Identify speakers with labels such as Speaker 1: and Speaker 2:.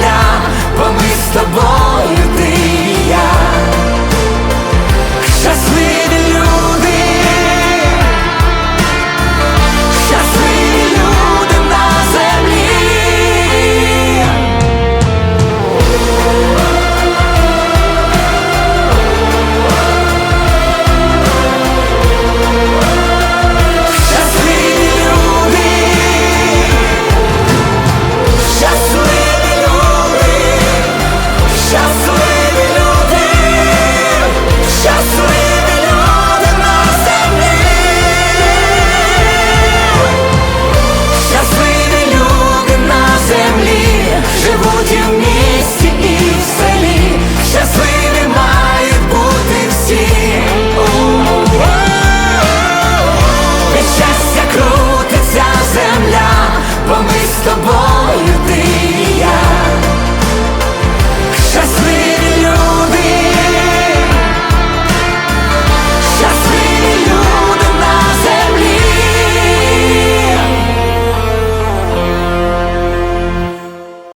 Speaker 1: земля, бо ми 바라봐